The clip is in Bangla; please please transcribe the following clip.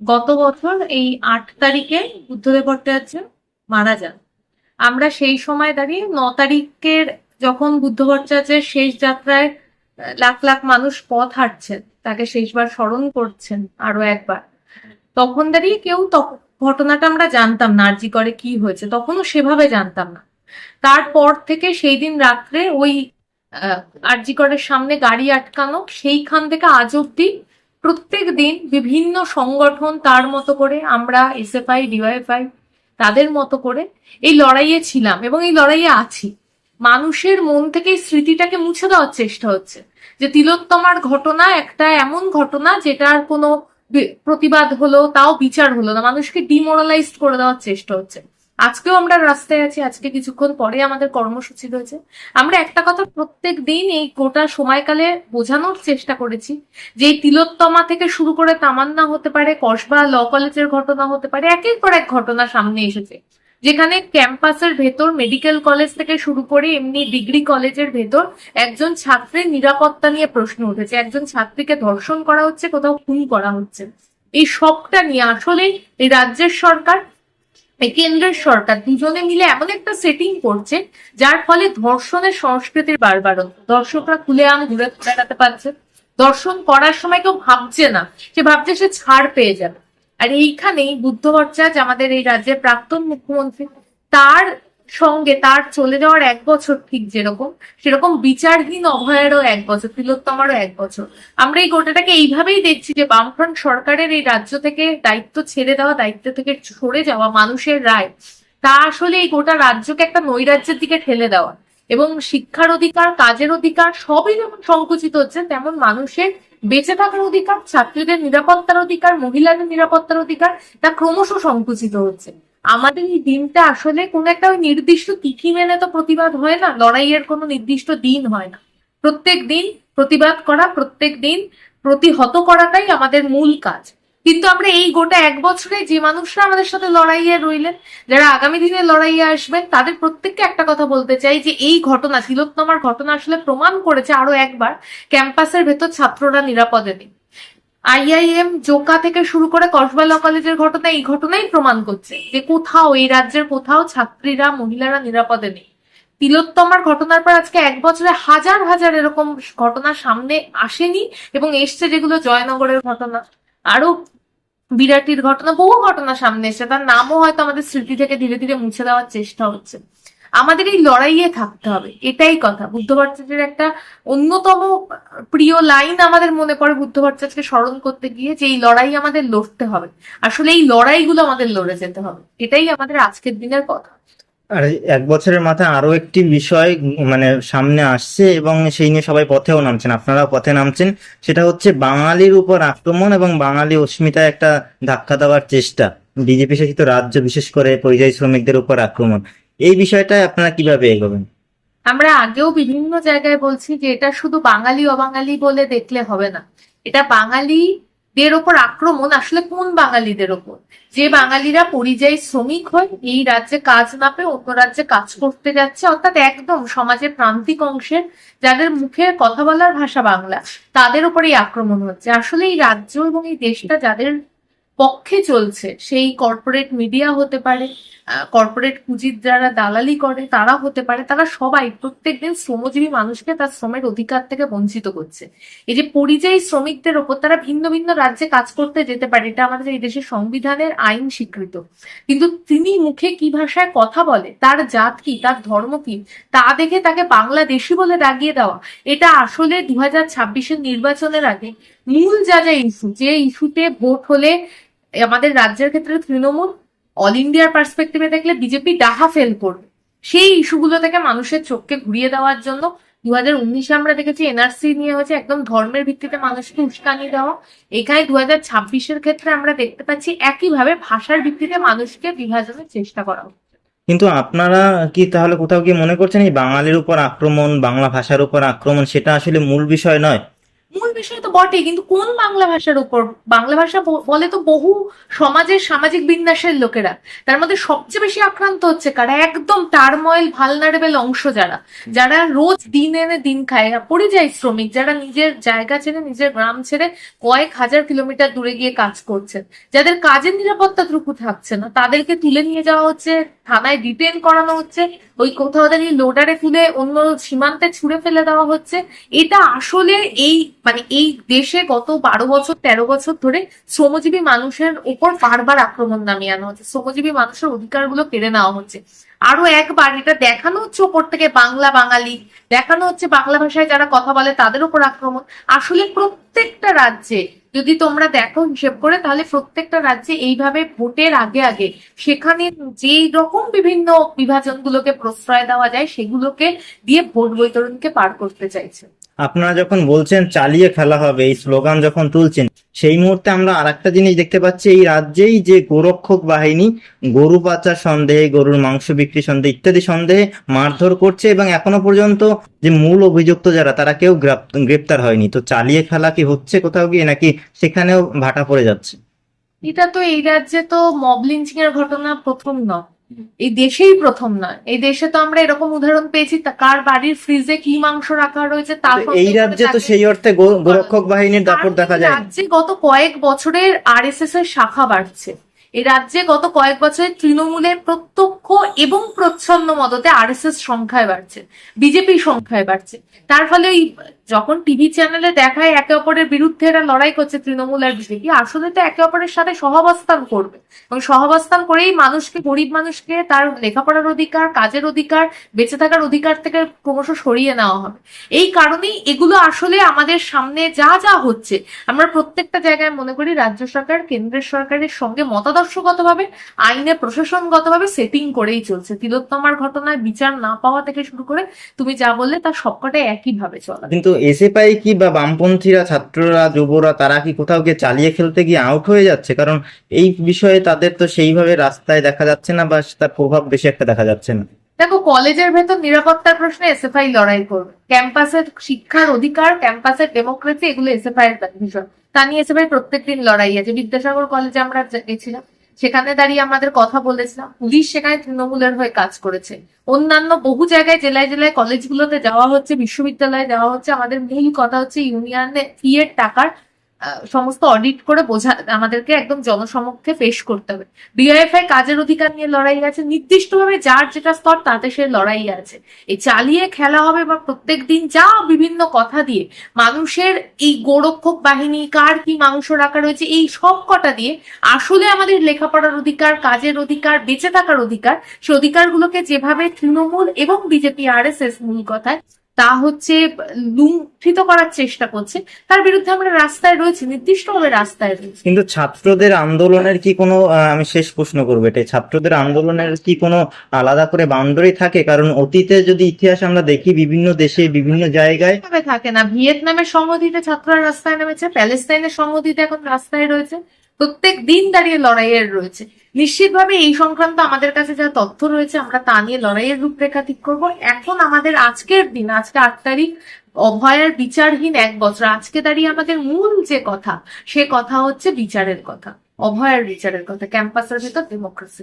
গত বছর এই আট তারিখে বুদ্ধদেব ভট্টাচার্য মারা যান। আমরা সেই সময় দাঁড়িয়ে ন তারিখের যখন বুদ্ধ ভট্টাচার্যের শেষ যাত্রায় লাখ লাখ মানুষ পথ হাঁটছেন, তাকে শেষবার স্মরণ করছেন আরও একবার, তখন দাঁড়িয়ে কেউ ঘটনাটা আমরা জানতাম না আরজি করে কি হয়েছে, তখনও সেভাবে জানতাম না। তারপর থেকে সেই দিন রাত্রে ওই আরজি করের সামনে গাড়ি আটকানো, সেইখান থেকে আজ অব্দি প্রত্যেক দিন বিভিন্ন সংগঠন তার মতো করে, আমরা এসএফআই ডিওয়াইএফআই তাদের মতো করে এই লড়াইয়ে ছিলাম এবং এই লড়াইয়ে আছি। মানুষের মন থেকে এই স্মৃতিটাকে মুছে দেওয়ার চেষ্টা হচ্ছে যে তিলোত্তমার ঘটনা একটা এমন ঘটনা যেটার কোনো প্রতিবাদ হলো, তাও বিচার হলো না। মানুষকে ডিমোরালাইজ করে দেওয়ার চেষ্টা হচ্ছে। আজকেও আমরা রাস্তায় আছি, আজকে কিছুক্ষণ পরে আমাদের কর্মসূচি রয়েছে। আমরা একটা কথা প্রত্যেক দিন এই গোটা সময়কালে বোঝানোর চেষ্টা করেছি যে এই তিলোত্তমা থেকে শুরু করে তামান্না হতে পারে, কসবা, ল কলেজের ঘটনা হতে পারে, একের পর এক ঘটনা সামনে এসেছে। যেখানে ক্যাম্পাসের ভেতর, মেডিকেল কলেজ থেকে শুরু করে এমনি ডিগ্রি কলেজের ভেতর একজন ছাত্রের নিরাপত্তা নিয়ে প্রশ্ন উঠেছে। একজন ছাত্রীকে ধর্ষণ করা হচ্ছে, কোথাও খুন করা হচ্ছে। এই সবটা নিয়ে আসলে এই রাজ্যের সরকার কেন্দ্রের সরকার দুজনে মিলে এমন একটা সেটিং করছে, যার ফলে ধর্ষণের সংস্কৃতির বারবারন দর্শকরা খুলে আন ঘুরে বেড়াতে পারছে। দর্শন করার সময় কেউ ভাবছে না, সে ভাবছে সে ছাড় পেয়ে যাবে। আর এইখানেই বুদ্ধ ভট্টাচার্য, আমাদের এই রাজ্যের প্রাক্তন মুখ্যমন্ত্রী, তার সঙ্গে তার চলে যাওয়ার এক বছর ঠিক যেরকম, সেরকম বিচারহীন অভয়েরও এক বছর, তিলোত্তমারও এক বছর। আমরা এই গোটাটাকে এইভাবেই দেখছি যে বামফ্রন্ট সরকারের এই রাজ্য থেকে দায়িত্ব ছেড়ে দেওয়া, দায়িত্ব থেকে সরে যাওয়া মানুষের রায়, তা আসলে এই গোটা রাজ্যকে একটা নৈরাজ্যের দিকে ঠেলে দেওয়া। এবং শিক্ষার অধিকার, কাজের অধিকার সবই যেমন সংকুচিত হচ্ছে, তেমন মানুষের বেঁচে থাকার অধিকার, ছাত্রীদের নিরাপত্তার অধিকার, মহিলাদের নিরাপত্তার অধিকার, তা ক্রমশ সংকুচিত হচ্ছে। আমাদের এই দিনটা আসলে কোনো একটা ওই নির্দিষ্ট তিথি মেনে তো প্রতিবাদ হয় না, লড়াইয়ের কোনো নির্দিষ্ট দিন হয় না। প্রত্যেক দিন প্রতিবাদ করা, প্রত্যেক দিন প্রতিহত করাটাই আমাদের মূল কাজ। কিন্তু আমরা এই গোটা এক বছরে যে মানুষরা আমাদের সাথে লড়াইয়ে রইলেন, যারা আগামী দিনে লড়াইয়ে আসবেন, তাদের প্রত্যেককে একটা কথা বলতে চাই যে এই ঘটনা, তিলোত্তমার ঘটনা আসলে প্রমাণ করেছে আরও একবার, ক্যাম্পাসের ভেতর ছাত্ররা নিরাপদে নেই। আইআইএম জোকা থেকে শুরু করে কসবা ল কলেজের ঘটনা, এই ঘটনাই প্রমাণ করছে যে কোথাও, এই রাজ্যের কোথাও ছাত্রীরা, মহিলারা নিরাপদে নেই। তিলোত্তমার ঘটনার পর আজকে এক বছরে হাজার হাজার এরকম ঘটনা সামনে আসেনি এবং এসছে যেগুলো জয়নগরের ঘটনা। আরও বিরাটির ঘটনা, বহু ঘটনা সামনে এসছে। তার নামও হয়তো আমাদের স্মৃতি থেকে ধীরে ধীরে মুছে দেওয়ার চেষ্টা হচ্ছে। আমাদের এই লড়াইয়ে থাকতে হবে, এটাই কথা। বুদ্ধ ভট্টাচার্যের একটা অন্যতম প্রিয় লাইন আমাদের মনে পড়ে বুদ্ধ ভট্টাচার্যকে স্মরণ করতে গিয়ে যে এই লড়াই আমাদের লড়তে হবে। আসলে এই লড়াইগুলো আমাদের লড়ে যেতে হবে। এটাই আমাদের আজকের দিনের কথা। আর এক বছরের মাথায় আরও একটি বিষয় মানে সামনে আসছে এবং সেই নিয়ে সবাই পথেও নামছেন। আপনারাও পথে নামছেন, সেটা হচ্ছে বাঙালির উপর আক্রমণ এবং বাঙালি অস্মিতায় একটা ধাক্কা দেওয়ার চেষ্টা। বিজেপি শাসিত রাজ্য বিশেষ করে পরিযায়ী শ্রমিকদের উপর আক্রমণ। এই বিষয়টা আপনারা কীভাবে এগোবেন? আমরা আগেও বিভিন্ন জায়গায় বলছি যে এটা শুধু বাঙালি, অবাঙালি বলে দেখলে হবে না। এটা বাঙালিদের ওপর আক্রমণ, আসলে কোন বাঙালিদের ওপর? যে বাঙালিরা পরিযায়ী শ্রমিক হয়, এই রাজ্যে কাজ না পেয়ে অন্য রাজ্যে কাজ করতে যাচ্ছে, অর্থাৎ একদম সমাজের প্রান্তিক অংশের যাদের মুখে কথা বলার ভাষা বাংলা, তাদের উপরেই আক্রমণ হচ্ছে। আসলে এই রাজ্য এবং এই দেশটা যাদের পক্ষে চলছে। সেই কর্পোরেট মিডিয়া হতে পারে কর্পোরেট পুঁজির যারা দালালি করে, তারা হতে পারে, তারা সবাই প্রত্যেকদিন শ্রমজীবী মানুষকে তার শ্রমের অধিকার থেকে বঞ্চিত করছে। এই যে পরিযায়ী শ্রমিকদের ওপর তারা ভিন্ন ভিন্ন রাজ্যে কাজ করতে যেতে পারে, এটা আমাদের এই দেশের সংবিধানের আইন স্বীকৃত। কিন্তু তিনি মুখে কি ভাষায় কথা বলে, তার জাত কি, তার ধর্ম কি, তা দেখে তাকে বাংলাদেশি বলে দাগিয়ে দেওয়া, এটা আসলে দু হাজার নির্বাচনের আগে মূল যা যা ইস্যু যে ইস্যুতে ভোট হলে আমাদের রাজ্যের ক্ষেত্রে তৃণমূল অল ইন্ডিয়ার পার্সপেক্টিভে দেখলে বিজেপি ডাহা ফেল করবে। সেই ইস্যুগুলো থেকে মানুষের চোখকে ঘুরিয়ে দেওয়ার জন্য দু হাজার উনিশে আমরা দেখেছি এনআরসি নিয়ে হয়েছে একদম ধর্মের ভিত্তিতে মানুষকে উস্কানি দেওয়া। এখানে দু হাজার ছাব্বিশের ক্ষেত্রে আমরা দেখতে পাচ্ছি একইভাবে ভাষার ভিত্তিতে মানুষকে বিভাজনের চেষ্টা করা হচ্ছে। কিন্তু আপনারা কি তাহলে কোথাও কি মনে করছেন এই বাঙালির উপর আক্রমণ, বাংলা ভাষার উপর আক্রমণ, সেটা আসলে মূল বিষয় নয়? মূল বিষয় তো বটেই কিন্তু কোন বাংলা ভাষার উপর? বাংলা ভাষা বলে তো বহু সমাজের সামাজিক বিন্যাসের লোকেরা। তার মধ্যে সবচেয়ে বেশি আক্রান্ত হচ্ছে কারা? একদম টার্ময়েল ভালনারেবল অংশ যারা। যারা রোজ দিন এনে দিন খায় পরিযায়ী শ্রমিক যারা নিজের জায়গা ছেড়ে নিজের গ্রাম ছেড়ে কয়েক হাজার কিলোমিটার দূরে গিয়ে কাজ করছেন। যাদের কাজের নিরাপত্তাটুকু থাকছে না তাদেরকে তুলে নিয়ে যাওয়া হচ্ছে থানায় ডিটেন করানো হচ্ছে ওই কোথাও দাঁড়িয়ে লোডারে তুলে অন্য সীমান্তে ছুড়ে ফেলে দেওয়া হচ্ছে। এটা আসলে এই মানে এই দেশে গত বারো বছর, তেরো বছর ধরে শ্রমজীবী মানুষের উপর বারবার আক্রমণ নামিয়ে আনা হচ্ছে। শ্রমজীবী মানুষের অধিকারগুলো কেড়ে নেওয়া হচ্ছে। আরও একবার এটা দেখানো হচ্ছে ওপর থেকে বাংলা বাঙালি, দেখানো হচ্ছে বাংলা ভাষায় যারা কথা বলে তাদের উপর আক্রমণ। আসলে প্রত্যেকটা রাজ্যে যদি তোমরা দেখো হিসেব করে, তাহলে প্রত্যেকটা রাজ্যে এইভাবে ভোটের আগে আগে সেখানে যেই রকম বিভিন্ন বিভাজনগুলোকে প্রশ্রয় দেওয়া যায়, সেগুলোকে দিয়ে ভোট বৈতরণকে পার করতে চাইছে। আপনারা যখন বলছেন চালিয়ে খেলা হবে, এই স্লোগান যখন তুলছেন, সেই মুহূর্তে আমরা আর একটা জিনিস দেখতে পাচ্ছি, এই রাজ্যেই যে গোরক্ষক বাহিনী, গরু পাচার সন্দেহে, গরুর মাংস বিক্রি সন্দেহে, ইত্যাদি সন্দেহে মারধর করছে এবং এখনও পর্যন্ত যে মূল অভিযুক্ত যারা, তারা কেউ গ্রেপ্তার হয়নি। তো চালিয়ে খেলা কি হচ্ছে কোথাও গিয়ে, নাকি সেখানেও ভাটা পড়ে যাচ্ছে? এটা তো এই রাজ্যে তো মব লিঞ্চিং এর ঘটনা প্রথম নয়। এই দেশেই প্রথম নয় এই দেশে তো আমরা এরকম উদাহরণ পেয়েছি কার বাড়ির ফ্রিজে কি মাংস রাখা রয়েছে তার এই রাজ্যে তো সেই অর্থে গোরক্ষক বাহিনীর দাপট দেখা যায় রাজ্যে গত কয়েক বছরের আরএসএস এর শাখা বাড়ছে। এই রাজ্যে গত কয়েক বছরে তৃণমূলের প্রত্যক্ষ এবং প্রচ্ছন্ন মদতে আরএসএস সংখ্যায় বাড়ছে বিজেপি সংখ্যায় বাড়ছে। তার ফলে ওই যখন টিভি চ্যানেলে দেখায় একে অপরের বিরুদ্ধে এরা লড়াই করছে তৃণমূল আর বিজেপি, আসলে তো একে অপরের সাথে সহাবস্থান করবে। এবং সহাবস্থান করেই মানুষকে, গরিব মানুষকে তার লেখাপড়ার অধিকার, কাজের অধিকার, বেঁচে থাকার অধিকার থেকে ক্রমশ সরিয়ে নেওয়া হবে। এই কারণেই এগুলো আসলে আমাদের সামনে যা যা হচ্ছে, আমরা প্রত্যেকটা জায়গায় মনে করি রাজ্য সরকার, কেন্দ্রের সরকারের সঙ্গে মতাদর্শগতভাবে, আইনে প্রশাসনগতভাবে সেটিং করেই চলছে। তিলোত্তমার ঘটনায় বিচার না পাওয়া থেকে শুরু করে তুমি যা বললে তার সবকটাই একইভাবে চলা। কিন্তু এসএফআই কি বা বামপন্থীরা, ছাত্ররা, যুবরা, তারা কি কোথাও গিয়ে চালিয়ে খেলতে গিয়ে আউট হয়ে যাচ্ছে? কারণ এই বিষয়ে তাদের তো সেইভাবে রাস্তায় দেখা যাচ্ছে না বা তার প্রভাব বেশি একটা দেখা যাচ্ছে না। দেখো, কলেজের ভেতর নিরাপত্তার প্রশ্নে এসএফআই লড়াই করবে। ক্যাম্পাসের শিক্ষার অধিকার, ক্যাম্পাসের ডেমোক্রেসি, এগুলো এসএফআই এর বিষয় তা নিয়ে এসএফআই প্রত্যেকদিন লড়াই আছে। বিদ্যাসাগর কলেজে আমরা গেছিলাম। সেখানে দাঁড়িয়ে আমাদের কথা বলেছিলাম। পুলিশ সেখানে তৃণমূলের হয়ে কাজ করেছে। অন্যান্য বহু জায়গায়, জেলায় জেলায় কলেজগুলোতে যাওয়া হচ্ছে, বিশ্ববিদ্যালয়ে যাওয়া হচ্ছে। আমাদের মূল কথা হচ্ছে ইউনিয়নে ফি এর টাকার সমস্ত অডিট করে বোঝা, আমাদেরকে একদম জনসমক্ষে পেশ করতে হবে। ডিআইএফআই কাজের অধিকার নিয়ে লড়াই আছে, নির্দিষ্টভাবে যার যেটা স্তর তাতে সে লড়াই আছে। এই চালিয়ে খেলা হবে বা প্রত্যেক দিন যা বিভিন্ন কথা দিয়ে, মানুষের এই গোরক্ষক বাহিনী, কার কি মাংস রাখা রয়েছে, এই সব কটা দিয়ে আসলে আমাদের লেখাপড়ার অধিকার, কাজের অধিকার, বেঁচে থাকার অধিকার, সে অধিকারগুলোকে যেভাবে তৃণমূল এবং বিজেপি আর এস এস মূল কথায় তা হচ্ছে লুণ্ঠিত করার চেষ্টা করছে। তার বিরুদ্ধে আমরা রাস্তায় রয়েছি নির্দিষ্টভাবে রাস্তায় রয়েছি। কিন্তু ছাত্রদের আন্দোলনের কি কোনো আমি শেষ প্রশ্ন করব এটাই। ছাত্রদের আন্দোলনের কি কোনো আলাদা করে বাউন্ডারি থাকে? কারণ অতীতে যদি ইতিহাস আমরা দেখি বিভিন্ন দেশে বিভিন্ন জায়গায় থাকে না। ভিয়েতনামের সংহতিতে ছাত্ররা রাস্তায় নেমেছে প্যালেস্তাইনের সংহতিতে এখন রাস্তায় রয়েছে। প্রত্যেক দিন দাঁড়িয়ে লড়াইয়ের রয়েছে। নিশ্চিতভাবে এই সংক্রান্ত আমাদের কাছে যা তথ্য রয়েছে, আমরা তা নিয়ে লড়াইয়ের রূপরেখা ঠিক করব। এখন আমাদের আজকের দিন, আজকে আট তারিখ, অভয়ার বিচারহীন এক বছর। আজকে দাঁড়িয়ে আমাদের মূল যে কথা, সে কথা হচ্ছে বিচারের কথা, অভয়ার বিচারের কথা, ক্যাম্পাসের ভিতর ডেমোক্রেসি